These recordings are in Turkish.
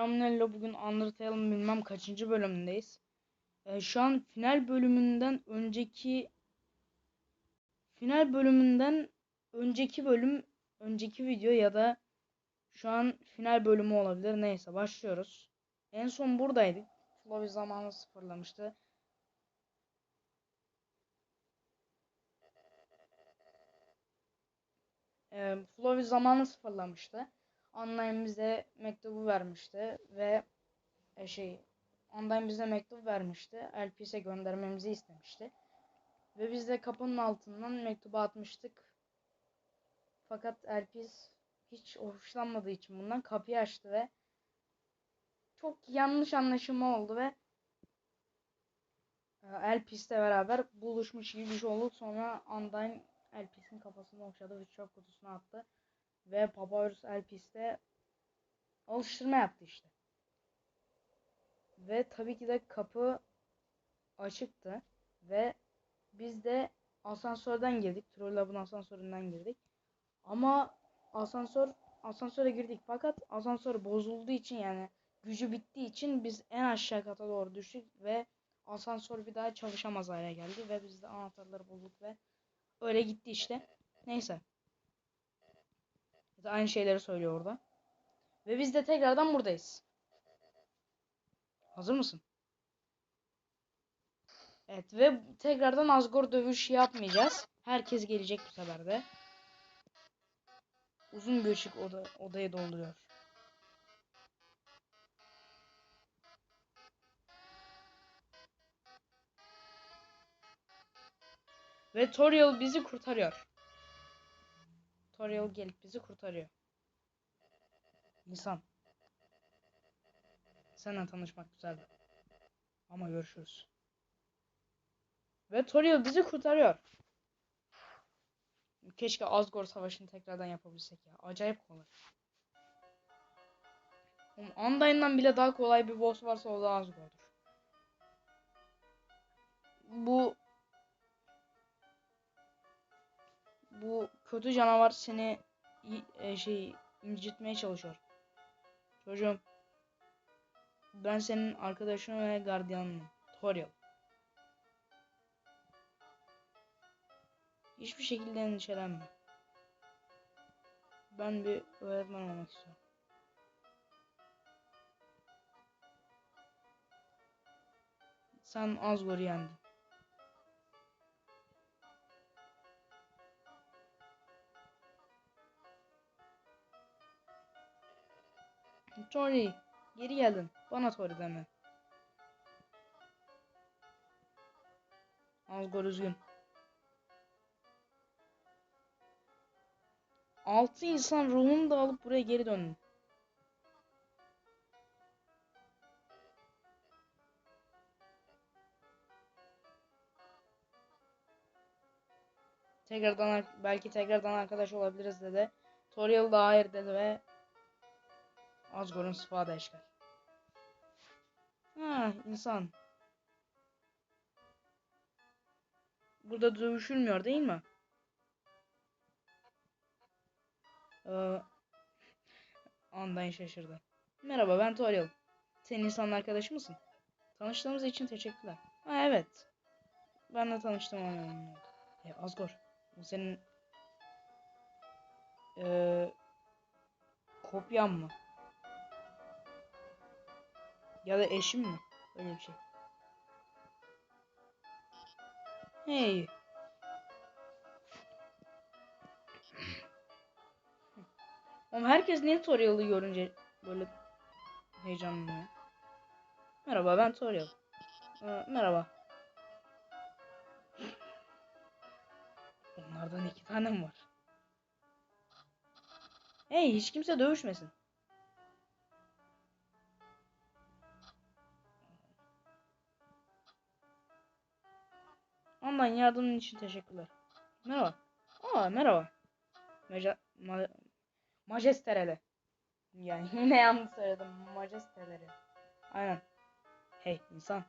Selamünaleyküm. Bugün Undertale'ın bilmem kaçıncı bölümündeyiz. Ee, şu an final bölümünden önceki final bölümünden önceki bölüm önceki video ya da şu an final bölümü olabilir. Neyse başlıyoruz. En son buradaydık. Flavi zamanı sıfırlamıştı. Ee, Flavi zamanı sıfırlamıştı. Online bize mektubu vermişti ve e, şey online bize mektup vermişti. LPS'e göndermemizi istemişti. Ve biz de kapının altından mektubu atmıştık. Fakat LPS hiç hoşlanmadığı için bundan kapıyı açtı ve çok yanlış anlaşılma oldu ve e, LPS'le beraber buluşmuş gibi bir şey oldu. Sonra Undyne LPS'in kafasını okşadı ve çöp kutusuna attı. Ve Papyrus LPS'te alıştırma yaptı işte. Ve tabii ki de kapı açıktı. Ve biz de asansörden girdik. Trollab'ın asansöründen girdik. Ama asansör asansöre girdik fakat asansör bozulduğu için yani gücü bittiği için biz en aşağı kata doğru düştük ve asansör bir daha çalışamaz hale geldi ve biz de anahtarları bulduk ve öyle gitti işte. Neyse. Aynı şeyleri söylüyor orada. Ve biz de tekrardan buradayız. Hazır mısın? Evet ve tekrardan Asgore dövüşü yapmayacağız. Herkes gelecek bu sefer de. Uzun bir ışık oda, odayı dolduruyor. Ve Toriel bizi kurtarıyor. Toriel gelip bizi kurtarıyor. İnsan. Seninle tanışmak güzeldi. Ama görüşürüz. Ve Toriel bizi kurtarıyor. Keşke Asgore savaşını tekrardan yapabilsek ya. Acayip kolay. Oğlum Undyne'dan bile daha kolay bir boss varsa o da Asgore'dur. Bu bu kötü canavar seni e, şey incitmeye çalışıyor. Çocuğum ben senin arkadaşın ve gardiyanım. Toriel. Hiçbir şekilde endişelenme. Ben bir öğretmen olmak istiyorum. Sen Asgore'u yendin. Tori, geri geldin. Bana Tori deme. Asgore üzgün. Altı insan ruhunu da alıp buraya geri döndü. Tekrardan belki tekrardan arkadaş olabiliriz dedi. Toriel da hayır dedi ve Asgore'un sıfağı eşkal. Ha insan. Burada dövüşülmüyor değil mi? Ee, Andan şaşırdı. Merhaba ben Toriel. Senin insan arkadaşı mısın? Tanıştığımız için teşekkürler. Ha evet. Ben de tanıştım onunla. E, Asgore. Bu senin ee, kopyan mı? Ya da eşim mi? Öyle bir şey. Hey. Ama herkes niye Toriel'ı görünce böyle heyecanlanıyor? Merhaba ben Toriel. Ee, merhaba. Onlardan iki tane mi var? Hey hiç kimse dövüşmesin. Ondan yardımın için teşekkürler. Merhaba. Aa merhaba. Meca ma Majesterele. Yani yine yanlış söyledim. Majesteleri. Aynen. Hey insan.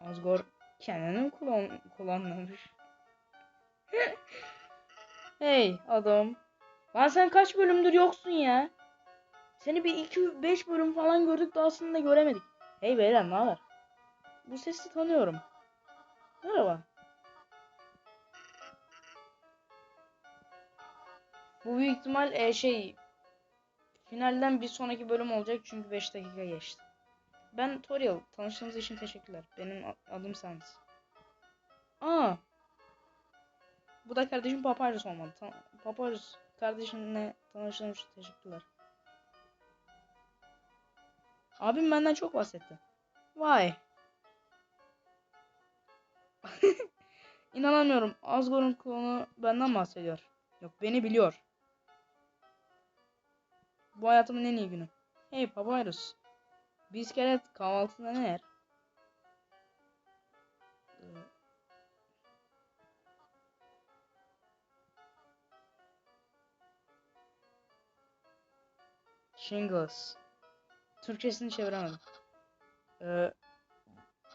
Asgore kendini kullan kullanmamış. hey adam. Lan sen kaç bölümdür yoksun ya? Seni bir 2-5 bölüm falan gördük de aslında göremedik. Hey beyler ne haber? Bu sesi tanıyorum. Merhaba. Bu büyük ihtimal e, şey finalden bir sonraki bölüm olacak çünkü 5 dakika geçti. Ben Toriel. Tanıştığınız için teşekkürler. Benim adım Sans. Aa. Bu da kardeşim Papyrus olmalı. Ta- Papyrus kardeşimle tanıştığınız için teşekkürler. Abim benden çok bahsetti. Vay. İnanamıyorum. Asgor'un klonu benden bahsediyor. Yok beni biliyor. Bu hayatımın en iyi günü. Hey Papyrus. Bir iskelet kahvaltıda ne yer? Ee, Shingles. Türkçesini çeviremedim. Ee,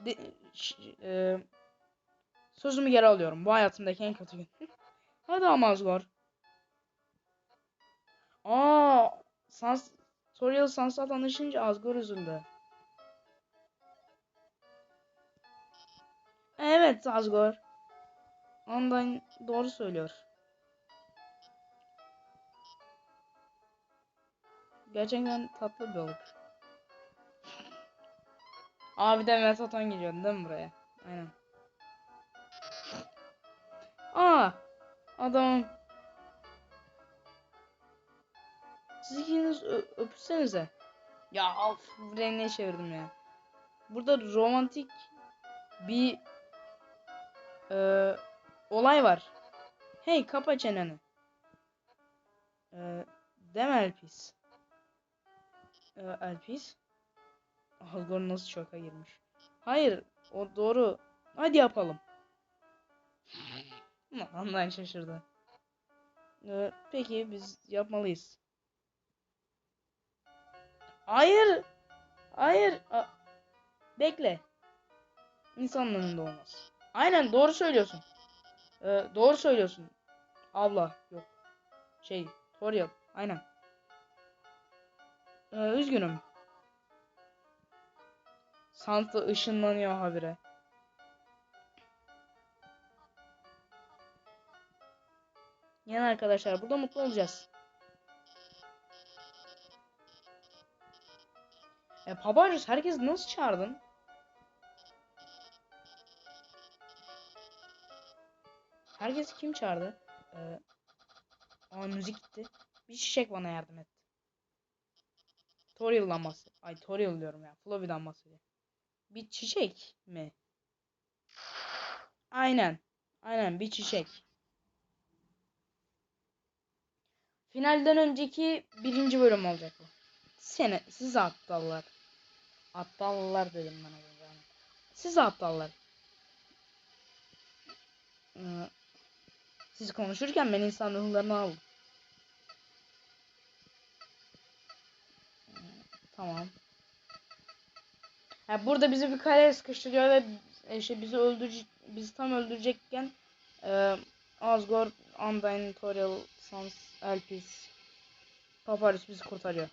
de, ş- e, sözümü geri alıyorum. Bu hayatımdaki en kötü gün. Hadi Amazgor. Aa, Sans Toriel Sans'a tanışınca Asgore üzüldü. Evet Asgore. Ondan doğru söylüyor. Gerçekten tatlı bir balık. Abi de Metaton geliyor değil mi buraya? Aynen. Aa! Adam. Siz ikiniz öpüşsenize. Ya of ne çevirdim ya. Burada romantik bir e, olay var. Hey kapa çeneni. E, deme Elpis. E, Elpis. Algor nasıl şoka girmiş. Hayır o doğru. Hadi yapalım. Ondan şaşırdı. E, peki biz yapmalıyız. Hayır. Hayır. A- Bekle. İnsanın önünde olmaz. Aynen doğru söylüyorsun. Ee, doğru söylüyorsun. Abla yok. Şey Toriel. Aynen. Ee, üzgünüm. Sansa ışınlanıyor habire. Yani arkadaşlar burada mutlu olacağız. E Papyrus herkes nasıl çağırdın? Herkes kim çağırdı? Ee, aa müzik gitti. Bir çiçek bana yardım et. Toriel'dan bahsediyor. Ay Toriel diyorum ya. Flobby'den bahsediyor. Bir çiçek mi? Aynen. Aynen bir çiçek. Finalden önceki birinci bölüm olacak bu. Seni, siz aptallar. Aptallar dedim önce. yani. Siz aptallar. Ee, siz konuşurken ben insan ruhlarını aldım. Ee, Tamam. Ha, burada bizi bir kaleye sıkıştırıyor ve işte bizi öldürecek, bizi tam öldürecekken e, Asgore, Undyne, Toriel, Sans, Elpis, Papyrus bizi kurtarıyor.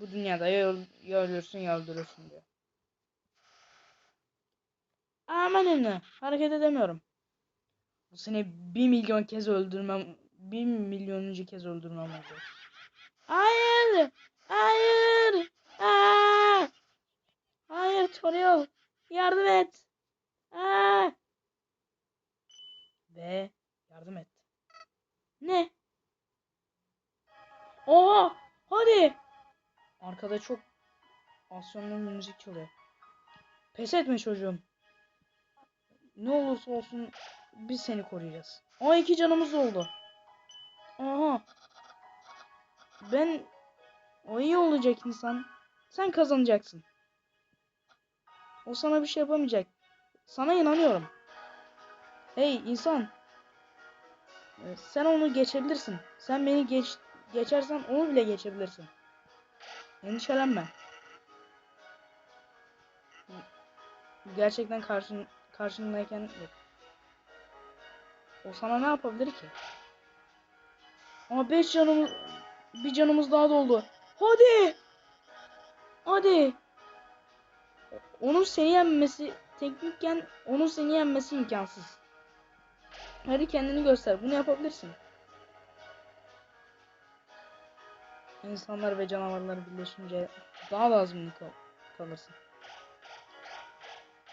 Bu dünyada ya, ya ölürsün ya öldürürsün diyor. Aman ünlü. Hareket edemiyorum. Bu seni bir milyon kez öldürmem. Bir milyonuncu kez öldürmem olacak. Hayır. Hayır. Aa! Hayır Toriel. Yardım et. Aa! Ve yardım et. Ne? Oha! Hadi. Arkada çok aksiyonlu bir müzik çalıyor. Pes etme çocuğum. Ne olursa olsun biz seni koruyacağız. Aa iki canımız oldu. Aha. Ben o iyi olacak insan. Sen kazanacaksın. O sana bir şey yapamayacak. Sana inanıyorum. Hey insan. Ee, Sen onu geçebilirsin. Sen beni geç geçersen onu bile geçebilirsin. Endişelenme. Gerçekten karşın karşındayken yok. O sana ne yapabilir ki? Ama 5 canımız Bir canımız daha doldu. Hadi. Hadi. Onun seni yenmesi teknikken onun seni yenmesi imkansız. Hadi kendini göster. Bunu yapabilirsin. İnsanlar ve canavarlar birleşince daha da azimli kal kalırsın.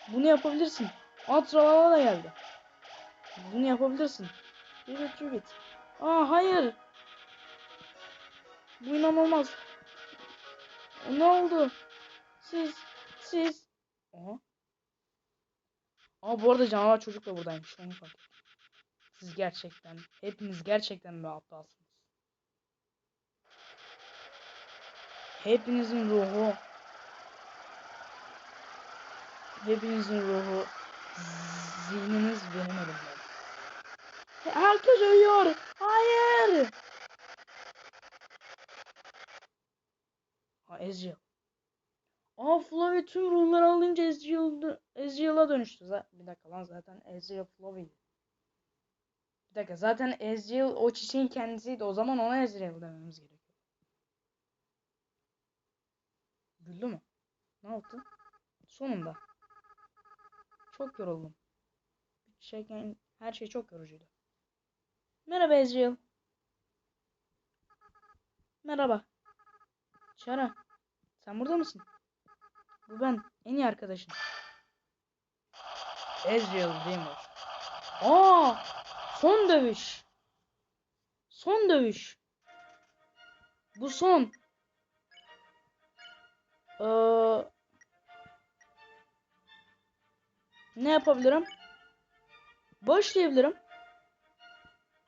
Bunu yapabilirsin. Atralala da geldi. Bunu yapabilirsin. Cübit cübit. Aa hayır. Bu inanılmaz. Ne oldu? Siz, siz. Aha. Aa bu arada canavar çocuk da buradaymış. Onu fark ettim. Siz gerçekten, hepiniz gerçekten mi aptalsınız? Hepinizin ruhu, hepinizin ruhu, zihniniz benim elimde. Herkes ölüyor. Hayır. Ha Ezreal. Aa Flavi tüm ruhları alınca Ezreal, Ezreal'a dönüştü. Bir dakika lan zaten Ezreal Flavi'ydi. Bir dakika zaten Ezreal o çiçeğin kendisiydi. O zaman ona Ezreal dememiz gerekiyor. Güldü mü? Ne yaptı? Sonunda. Çok yoruldum. Çiçekken her şey çok yorucuydu. Merhaba Ezreal. Merhaba. Şara. Sen burada mısın? Bu ben. En iyi arkadaşın. Ezreal Gamer. Aa! Son dövüş. Son dövüş. Bu son. Ee, ne yapabilirim? Başlayabilirim.